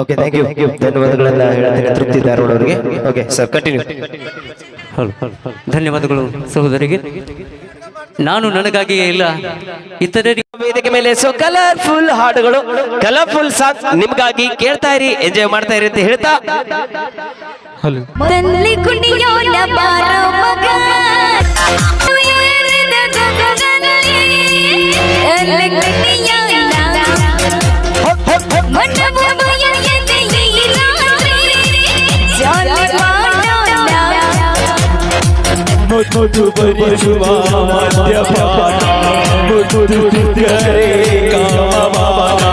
Okay thank you ಧನ್ಯವಾದಗಳೆಲ್ಲ ಹೇಳ್ತೀನಿ ತೃಪ್ತಿ ಧಾರವಾಡ ಅವರಿಗೆ ಓಕೆ ಸರ್ ಕಂಟಿನ್ಯೂ ಧನ್ಯವಾದಗಳು ಸಹೋದರಿಗೆ. ನಾನು ನನಗಾಗಿ ಇಲ್ಲ. ಇತರರಿಗೆ ವೇದಿಕೆ ಮೇಲೆ ಸೊ ಕಲರ್ಫುಲ್ ಹಾಡುಗಳು ಕಲರ್ಫುಲ್ ಸಾಂಗ್ ನಿಮ್ಗಾಗಿ ಕೇಳ್ತಾ ಇರಿ ಎಂಜಾಯ್ ಮಾಡ್ತಾ ಇರಿ ಅಂತ ಹೇಳ್ತಾ. ಹಲೋ. ಕುಣಿಯೋಣ ಬಾರೋ ಮಗ. मुथु परिशुवा मध्यपाना मुथु दिव्यरे कामवाना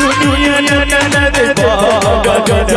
दुनिया ननन देवा गगन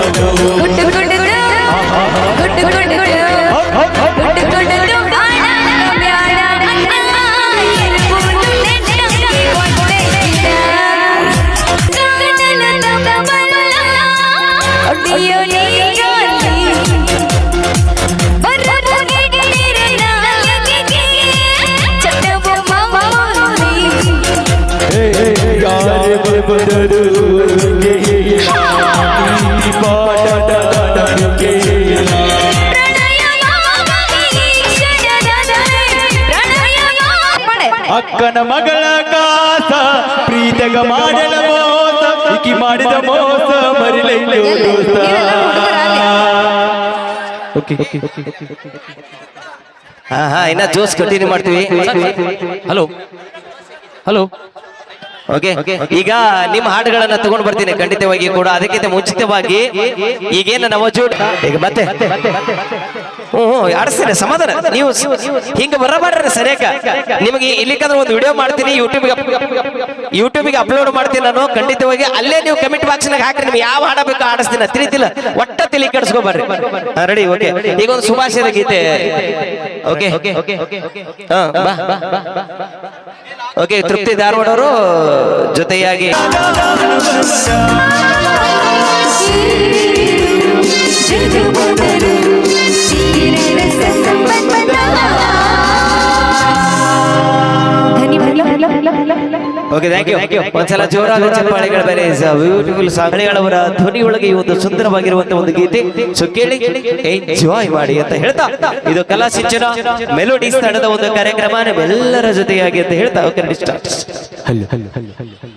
ಅಕ್ಕನ ಮಗಳ ಕಾಸ ಪ್ರೀತಗ ಮಾಡಿದ ಮೋಸ ಇಕಿ ಮಾಡಿದ ಮೋಸ ಬರಲಿಲ್ಲ ಓಕೆ ಹಾ ಹಾ ಇನ್ನ ಜೋಸ್ ಕಂಟಿನ್ಯೂ ಮಾಡ್ತೀವಿ. ಹಲೋ ಹಲೋ ಓಕೆ ಈಗ ನಿಮ್ಮ ಹಾಡುಗಳನ್ನ ತಗೊಂಡು ಬರ್ತೀನಿ ಖಂಡಿತವಾಗಿ ಕೂಡ. ಅದಕ್ಕಿಂತ ಮುಂಚಿತವಾಗಿ ಈಗೇನ ನವಜೋಡ್ ಈಗ ಮತ್ತೆ? ಹ್ಞೂ ಆಡಿಸ್ತೀನಿ ಸಮಾಧಾನ. ನೀವು ಹಿಂಗ ಬರಬಾರ್ರಿ ಸರಿಯಾಕ ನಿಮಗೆ ಇಲ್ಲಿಕಂದ್ರೆ ಒಂದು ವಿಡಿಯೋ ಮಾಡ್ತೀನಿ. ಯೂಟ್ಯೂಬ್ಗೆ ಯೂಟ್ಯೂಬಿಗೆ ಅಪ್ಲೋಡ್ ಮಾಡ್ತೀನಿ ನಾನು. ಖಂಡಿತವಾಗಿ ಅಲ್ಲೇ ನೀವು ಕಮೆಂಟ್ ಬಾಕ್ಸ್ನಾಗ ಹಾಕಿ ನಿಮ್ಗೆ ಯಾವ ಹಾಡಬೇಕು ಆಡಿಸ್ತೀನಿ ತಿಳಿತಿಲ್ಲ ಒಟ್ಟ ತಿಳಿ ಕೆಡಿಸ್ಕೊಬರ್ರಿ ರೆಡಿ ಓಕೆ ಈಗ ಒಂದು ಸುಭಾಷಿತ ಗೀತೆ. ಓಕೆ ಹಾ ಬಾ ಬಾ ಬಾ. ಓಕೆ ತೃಪ್ತಿ ಧಾರವಾಡ. ಅವರು ಜೊತೆಯಾಗಿ ಓಕೆ ಥ್ಯಾಂಕ್ ಯು ಒಂದ್ಸಲ ಜೋರಾದ ಚಪ್ಪಾಳೆಗಳ ಬೇರೆ ಬ್ಯೂಟಿಫುಲ್ ಸಾಂಗಳೆಗಳವರ ಧ್ವನಿಯೊಳಗೆ ಈ ಒಂದು ಸುಂದರವಾಗಿರುವಂತಹ ಒಂದು ಗೀತೆ. ಸೊ ಕೇಳಿ ಎಂಜಾಯ್ ಮಾಡಿ ಅಂತ ಹೇಳ್ತಾ. ಇದು ಕಲಾ ಸಿಂಚನ ಮೆಲೋಡಿ ಸ್ಥಳದ ಒಂದು ಕಾರ್ಯಕ್ರಮ. ನಿಮ್ಮೆಲ್ಲರ ಜೊತೆಯಾಗಿ ಅಂತ ಹೇಳ್ತಾ. ಓಕೆ ಸ್ಟಾರ್ಟ್ ಮನಸ್ಸಿಗೆ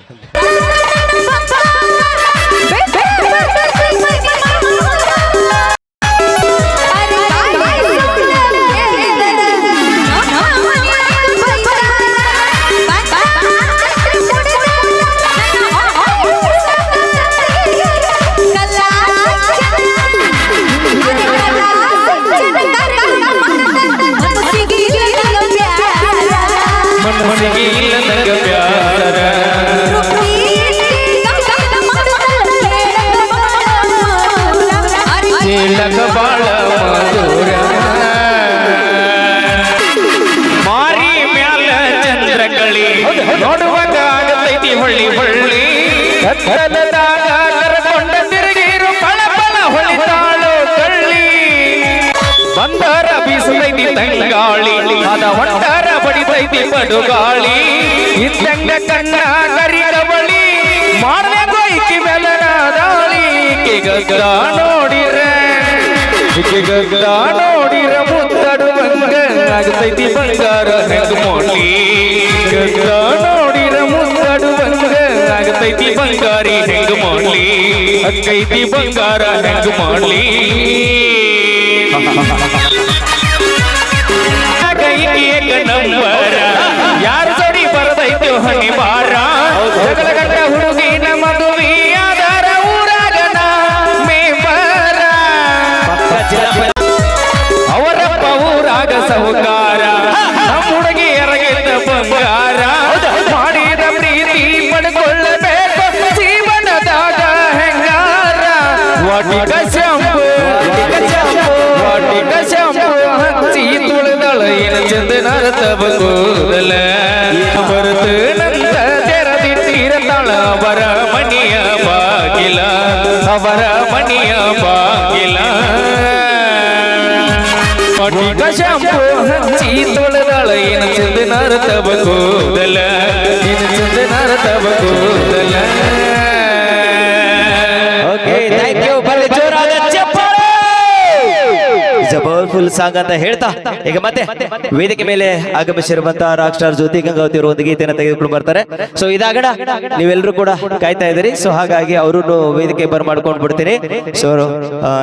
ಆಗತೈತಿ ಹೊಳ್ಳಿ ಹೊಳ್ಳಿ. ಕತ್ತಲದಾಗ ಕರ್ಕೊಂಡ ತಿರುಗಿರು ಪಳ ಪಳ ಹೊಳಿತಾಳು ಕಳ್ಳಿ. ಬಂದರ ಬೀಸತೈತಿ ತಂಗಾಳಿ, ಅದ ಹೊಂಟಾರ ಬಡಿತೈತಿ ಪಡುಗಾಳಿ. ಇದ್ದಂಗ ಕಣ್ಣ ಕರಿದ ಬಳಿ ಮಾಡದೆ ಗೊಯ್ಕಿ ಬೆಲನ ದಾಳಿ. ಗಗ್ಗ ನೋಡಿರ ಗಗ್ಗ ನೋಡಿರ ಮುತ್ತಡುವಂಗ ಆಗತೈತಿ ಬಂಗಾರ ಹೆಂಗ ಗಗ್ಗ ನೋಡಿರ ಮುತ್ತಡುವಂಗ ಆಗತೈತಿ ಬಂಗಾರಿ ಹೆಂಗ ಮೋಳಿ ಅಕ್ಕೈತಿ ಬಂಗಾರ ಹೆಂಗ ಕೈಕಿಯಕ ನಂಬರ. ಯಾರ ಸರಿ ಬರದೈತೋ ಹನಿ ಬಾರ ಜಗಳ ಅವರ ಮನೆಯ ಬಾಗಿಲ ಪಟಿಕ ಶಾಂಪು ಹಚ್ಚಿ ತೊಳೆದಾಳ ಏನ ಚಂದನ ನಾರತವ ಕೂದಲ ನಿನ್ನ ಚಂದ ನಾರತವ ಕೂದಲ ಪವರ್ಫುಲ್ ಸಾಂಗ್ ಅಂತ ಹೇಳ್ತಾ. ಈಗ ಮತ್ತೆ ವೇದಿಕೆ ಮೇಲೆ ಆಗಮಿಸಿರುವಂತಹ ರಾಕ್ ಸ್ಟಾರ್ ಜ್ಯೋತಿ ಗಂಗಾವತಿ ಅವರು ಒಂದು ಗೀತೆಯನ್ನು ತೆಗೆದುಕೊಂಡು ಬರ್ತಾರೆ. ಸೊ ಇದಾಗಣ ನೀವೆಲ್ಲರೂ ಕೂಡ ಕಾಯ್ತಾ ಇದ್ದೀರಿ. ಸೊ ಹಾಗಾಗಿ ಅವರನ್ನು ವೇದಿಕೆ ಬರ್ ಮಾಡ್ಕೊಂಡು ಬಿಡ್ತೀನಿ. ಸೊ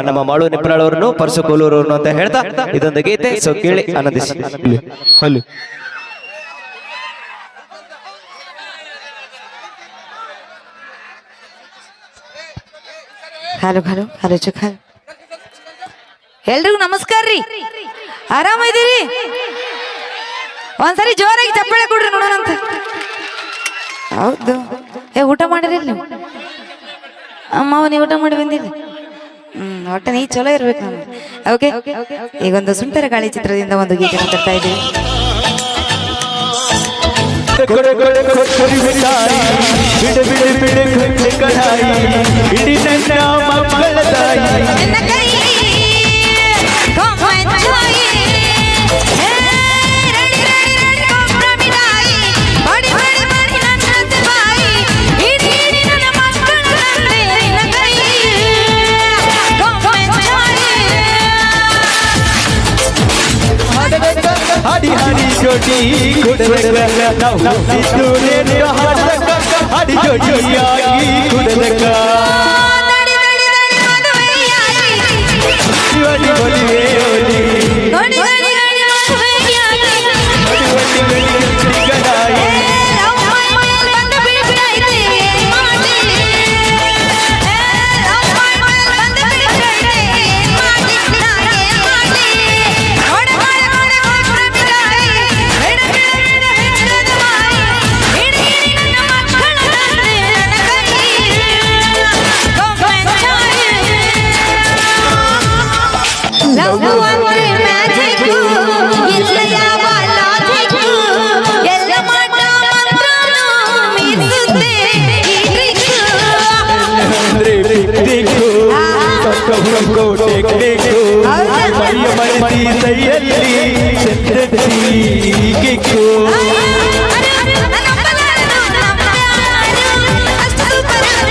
ನಮ್ಮ ಮಾಳು ನಿಪ್ಪಳವರನ್ನು ಅವರನ್ನು ಪರಸು ಕೋಲೂರವ್ರನ್ನು ಅಂತ ಹೇಳ್ತಾ ಇದೊಂದು ಗೀತೆ. ಸೊ ಕೇಳಿ ಆನಂದಿಸಿ. ಹಲೋ ಹಲೋ ಹಲೋ ಹಲೋ ಚುಕ್ ಹಲೋ ಎಲ್ರಿಗೂ ನಮಸ್ಕಾರ ರೀ. ಆರಾಮಿದ್ದೀರಿ ಒಂದ್ಸರಿ ಜೋರಾಗಿ ಚಪ್ಪಳೆ ಕೊಡ್ರಿ ನೋಡೋಣಂತ ಹೌದು. ಏ ಊಟ ಮಾಡಿರಿ ನೀವು? ಅಮ್ಮ ನೀವು ಊಟ ಮಾಡಿ ಬಂದಿರಿ? ಹ್ಮ್ ಒಟ್ಟ ನೀ ಚಲೋ ಇರ್ಬೇಕು ಓಕೆ ಈಗ ಒಂದು ಸುಂಟರ ಗಾಳಿ ಚಿತ್ರದಿಂದ ಒಂದು ಗೀತೆ ಮಾತಾಡ್ತಾ ಇದ್ದೀವಿ. ನನ್ನ ಕೈ. ಕೊಮ್ಮಚ್ಚಾಯಿ ನಾವು ಇದ್ದು ನೇನು ಹಾಡದಕ್ಕ ಹಾಡಿ ಜೋಡಿಯಾಗಿ ಕುಡದಕ್ಕ ನಡಿ ನಡಿ ನಡಿ ಮದುವೆಯಾಗಿ ಶಿವನಿ ಒಲಿವೆ ಸೈಯಲ್ಲಿ ಚಂದ್ರತಿ ಕಿಕ್ಕು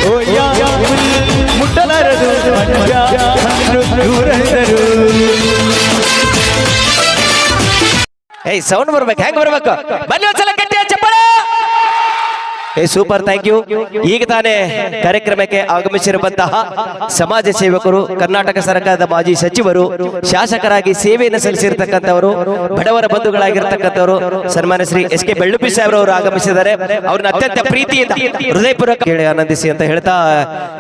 ಓ ಯಾ ಮುಟ್ಟಲಾರದು ಮಂಜ ಏಯ್ ಸೌಂಡ್ ಬರ್ಬೇಕು, ಹೆಂಗ್ ಬರ್ಬೇಕು? ಬನ್ನಿ ಒಂದ್ಸಲ ಗಟ್ಟಿ ಚಪ್ಪಳ ಏ ಸೂಪರ್ ಥ್ಯಾಂಕ್ ಯು ಈಗ ತಾನೇ ಕಾರ್ಯಕ್ರಮಕ್ಕೆ ಆಗಮಿಸಿರುವಂತಹ ಸಮಾಜ ಸೇವಕರು, ಕರ್ನಾಟಕ ಸರ್ಕಾರದ ಮಾಜಿ ಸಚಿವರು, ಶಾಸಕರಾಗಿ ಸೇವೆಯನ್ನು ಸಲ್ಲಿಸಿರ್ತಕ್ಕಂಥವರು, ಬಡವರ ಬಂಧುಗಳಾಗಿರ್ತಕ್ಕಂಥವರು, ಸನ್ಮಾನ್ಯ ಶ್ರೀ ಎಸ್ ಕೆ ಬೆಳ್ಳುಪಿ ಸಾಹೇಬ್ರವರು ಆಗಮಿಸಿದ್ದಾರೆ. ಅವ್ರನ್ನ ಅತ್ಯಂತ ಪ್ರೀತಿಯಿಂದ, ಹೃದಯಪೂರ್ವಕ ಕೇಳಿ ಆನಂದಿಸಿ ಅಂತ ಹೇಳ್ತಾ,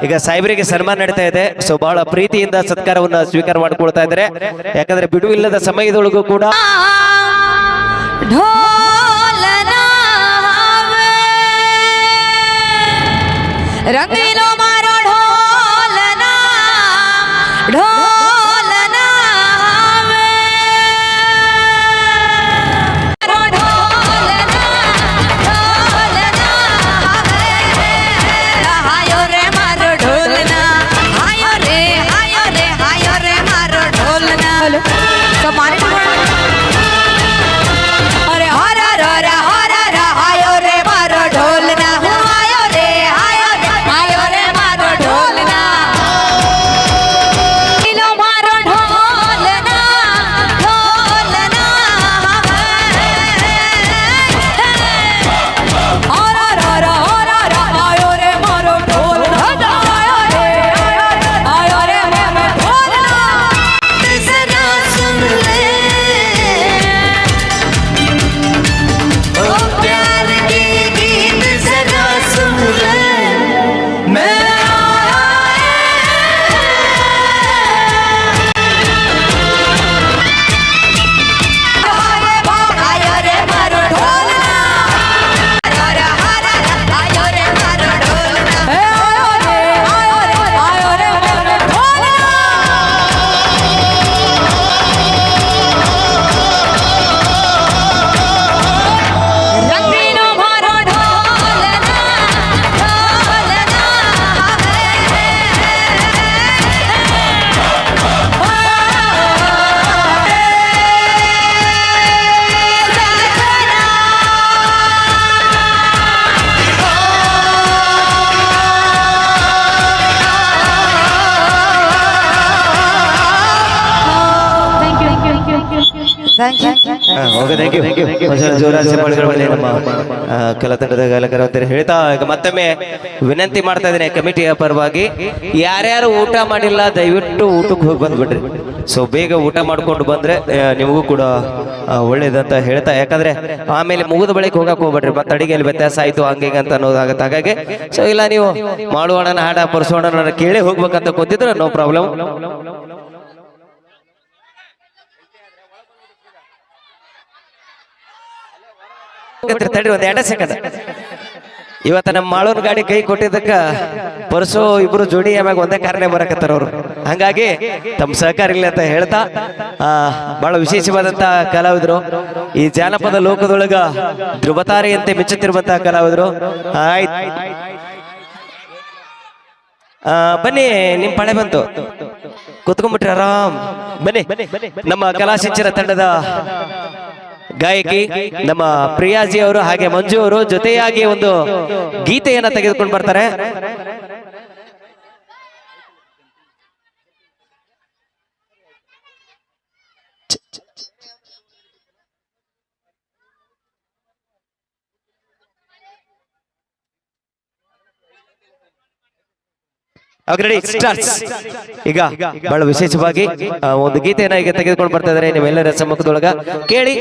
ಈಗ ಸಾಹೇಬರಿಗೆ ಸನ್ಮಾನ ನಡೀತಾ ಇದೆ. ಸೊ ಬಹಳ ಪ್ರೀತಿಯಿಂದ ಸತ್ಕಾರವನ್ನು ಸ್ವೀಕಾರ ಮಾಡಿಕೊಳ್ತಾ ಇದ್ದಾರೆ. ಯಾಕಂದ್ರೆ ಬಿಡುವಿಲ್ಲದ ಸಮಯದೊಳಗೂ ಕೂಡ ढोल रंग ಥ್ಯಾಂಕ್ ಯು ಒಂದ್ಸಲ ಜೋರಾದ ಚಪ್ಪಾಳೆಗಳು ಬರಲಿ ನಮ್ಮ ಆ, ಕಲಾ ತಂಡದ ಗಾಯಕರು ಅಂತ ಹೇಳ್ತಾ ಈಗ ಮತ್ತೊಮ್ಮೆ ವಿನಂತಿ ಮಾಡ್ತಾ ಇದ್ದೀನಿ ಕಮಿಟಿಯ ಪರವಾಗಿ ಯಾರ್ಯಾರು ಊಟ ಮಾಡಿಲ್ಲ ದಯವಿಟ್ಟು ಊಟಕ್ಕೆ ಹೋಗಿ ಬಂದ್ಬಿಡ್ರಿ. ಸೊ ಬೇಗ ಊಟ ಮಾಡ್ಕೊಂಡು ಬಂದ್ರೆ ನಿಮಗೂ ಕೂಡ ಒಳ್ಳೇದಂತ ಹೇಳ್ತಾ ಯಾಕಂದ್ರೆ ಆಮೇಲೆ ಮುಗಿದ ಬಳಿಕ ಹೋಗಕ್ಕೆ ಹೋಗ್ಬೇಡ್ರಿ. ಮತ್ತೆ ಅಡಿಗೆಯಲ್ಲಿ ವ್ಯತ್ಯಾಸ ಆಯ್ತು ಹಂಗೆ ಅಂತ ಅನ್ನೋದಾಗತ್ತೆ. ಹಾಗಾಗಿ ಸೊ ಇಲ್ಲ ನೀವು ಮಾಡುವಣ್ಣನ ಹಾಡ ಪರಸೋಣನ ಕೇಳಿ ಹೋಗ್ಬೇಕಂತ ಗೊತ್ತಿದ್ರೆ ನೋ ಪ್ರಾಬ್ಲಮ್ ತಡ್ರಿ ಒಂದ್ ಎರಡ ಸೆಕೆಂಡ್ ಇವತ್ತ ನಮ್ಮ ಮಾಳೂನ್ ಗಾಡಿ ಕೈ ಕೊಟ್ಟಿದ್ದಕ್ಕ ಪರಸು ಇಬ್ರು ಜೋಡಿ ಆಮ್ಯಾಗ ಒಂದೇ ಕಾರಣ ಬರಕತ್ತಾರ ಅವ್ರು. ಹಂಗಾಗಿ ತಮ್ಮ ಸಹಕಾರ ಇಲ್ಲ ಅಂತ ಹೇಳ್ತಾ ಆ ಬಹಳ ವಿಶೇಷವಾದಂತ ಕಲಾವಿದರು. ಈ ಜಾನಪದ ಲೋಕದೊಳಗ ಧ್ರುವತಾರೆಯಂತೆ ಮೆಚ್ಚುತ್ತಿರುವಂತಹ ಕಲಾವಿದ್ರು. ಆಯ್ತು. ಆ, ಬನ್ನಿ ನಿಮ್ ಪಳೆ ಬಂತು. ಕುತ್ಕೊಂಡ್ಬಿಟ್ರಿ ಆರಾಮ್. ಬನ್ನಿ ನಮ್ಮ ಕಲಾಶಿಂಚನ ತಂಡದ ಗಾಯಕಿ ನಮ್ಮ ಪ್ರಿಯಾಜಿ ಅವರು ಹಾಗೆ ಮಂಜು ಅವರು ಜೊತೆಯಾಗಿ ಒಂದು ಗೀತೆಯನ್ನ ತೆಗೆದುಕೊಂಡು ಬರ್ತಾರೆ. ಈಗ ಬಹಳ ವಿಶೇಷವಾಗಿ ಒಂದು ಗೀತೆಯನ್ನ ಈಗ ತೆಗೆದುಕೊಂಡು ಬರ್ತಾ ಇದ್ದಾರೆ ನಿಮ್ಮೆಲ್ಲರ ಸಮ್ಮುಖದೊಳಗ ಕೇಳಿ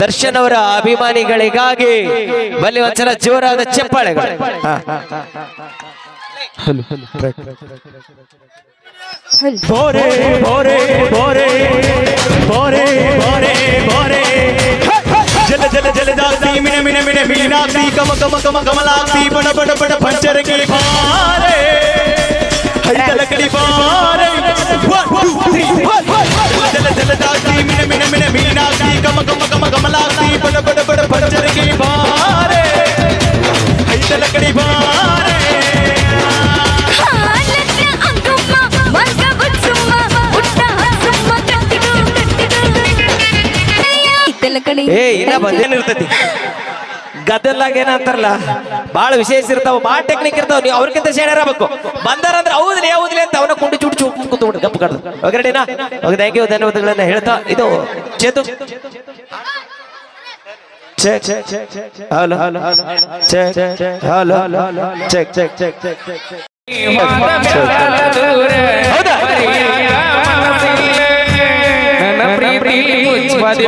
ದರ್ಶನ್ ಅವರ ಅಭಿಮಾನಿಗಳಿಗಾಗಿ ಬಲ್ಲಿ ಒಂದ್ಸಲ ಜೋರಾದ ಚಪ್ಪಾಳೆಗಳು. ಬೋರೆ ಬೋರೆ ಬೋರೆ ಬೋರೆ ಬೋರೆ ಬೋರೆ ಜಲ ಜಲ ಜಲದಾಸಿ ಮಿಣ ಮಿಣ ಮಿಣ ಮೀನಾಸಿ ಕಮ ಕಮ ಕಮ ಕಮಲಾಸಿ ಬಡ ಬಡ ಬಡ ಪಂಚರಗೆ ಬಾರೆ ಹೈದಲ ಕಡಿ ಬಾರೆ One, two, three, one, one, one. ಜಲ ಜಲದಾಗ್ತಿ ಮಿಣ ಮಿಣ ಮಿಣ ಮೀನಾಗ್ತಿ ಕಮ ಕಮ ಕಮ ಕಮಲಾಗ್ತಿ ಬಡ ಬಡ ಬಡ ಪಂಚರಗೆ ಬಾರೆ ಹೈದಲ ಕಡಿ ಬಾರೆ ಹಾಲನ್ನ ಅಂಗುಮ್ಮ ವರ್ಗ ಬುಚ್ಚುಮ್ಮ ಉಟ್ಟ ಹಸುಮ್ಮ ಕಟ್ಟಿಡು ಕಟ್ಟಿಡು ಇತ್ತಲ ಕಡೆ ಏ ಇನ್ನ ಬಂದೇನಿರ್ತೈತಿ ಗದ್ದಲ್ಲಾಗ ಏನಂತಾರಲ್ಲ ಬಾಳ ವಿಶೇಷ ಇರ್ತಾವ ಬಾಳ ಟೆಕ್ನಿಕ್ ಇರ್ತಾವ ನೀವು ಅವ್ರಿಗಿಂತ ಶೇಣರ್ ಆಗ್ಬೇಕು ಬಂದಾರಂದ್ರೆ ಹೌದ್ಲಿ ಹೌದ್ಲಿ ಅಂತ ಅವನ ಕುಂಡಿ ಚುಡಿ ಚುಕ್ ಕೂತ್ಬಿಟ್ಟು ಗಪ್ಪ ಕಡ್ದು ಓಕೆ ರೆಡಿನಾ ಓಕೆ ಥ್ಯಾಂಕ್ ಯು ಧನ್ಯವಾದಗಳನ್ನ ಹೇಳ್ತಾ ಇದು Chetu check check check check hello hello check check hello check check check check ಹೌದಾ ನನ್ನ ಪ್ರೀತಿ ಮುಚ್ಚುವದಿ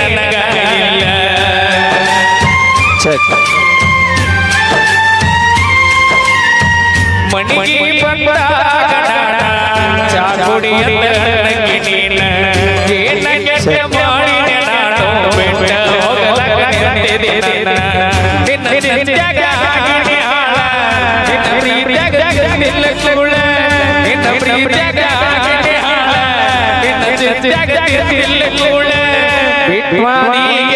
ನನಗಾಗಿಲ್ಲ ಚೆಕ್ ಮಣಿಗೆ ಬಂದಾಗ ಚಾ ಕುಡಿಯಲ್ಲ ನನಗೆ ನೀನ ಏನ ಕೆಟ್ಟ ಮಾಡಿ ನಾನು ಬಿಟ್ಟ ಹೋಗಲಾಗದೆ ನನ್ನ ನಿನ್ನ ನಿತ್ಯಾಗ ಆಗಿನಿ ಹಾಳ ನಿನ್ನ ಪ್ರೀತ್ಯಾಗ ನಿಲ್ಲ ಸುಳ್ಳ ನಿನ್ನ ಪ್ರೀತ್ಯಾಗ ಆಗಿನಿ ಹಾಳ ನಿನ್ನ ನಿತ್ಯಾಗ ನಿಲ್ಲ ભીખવાની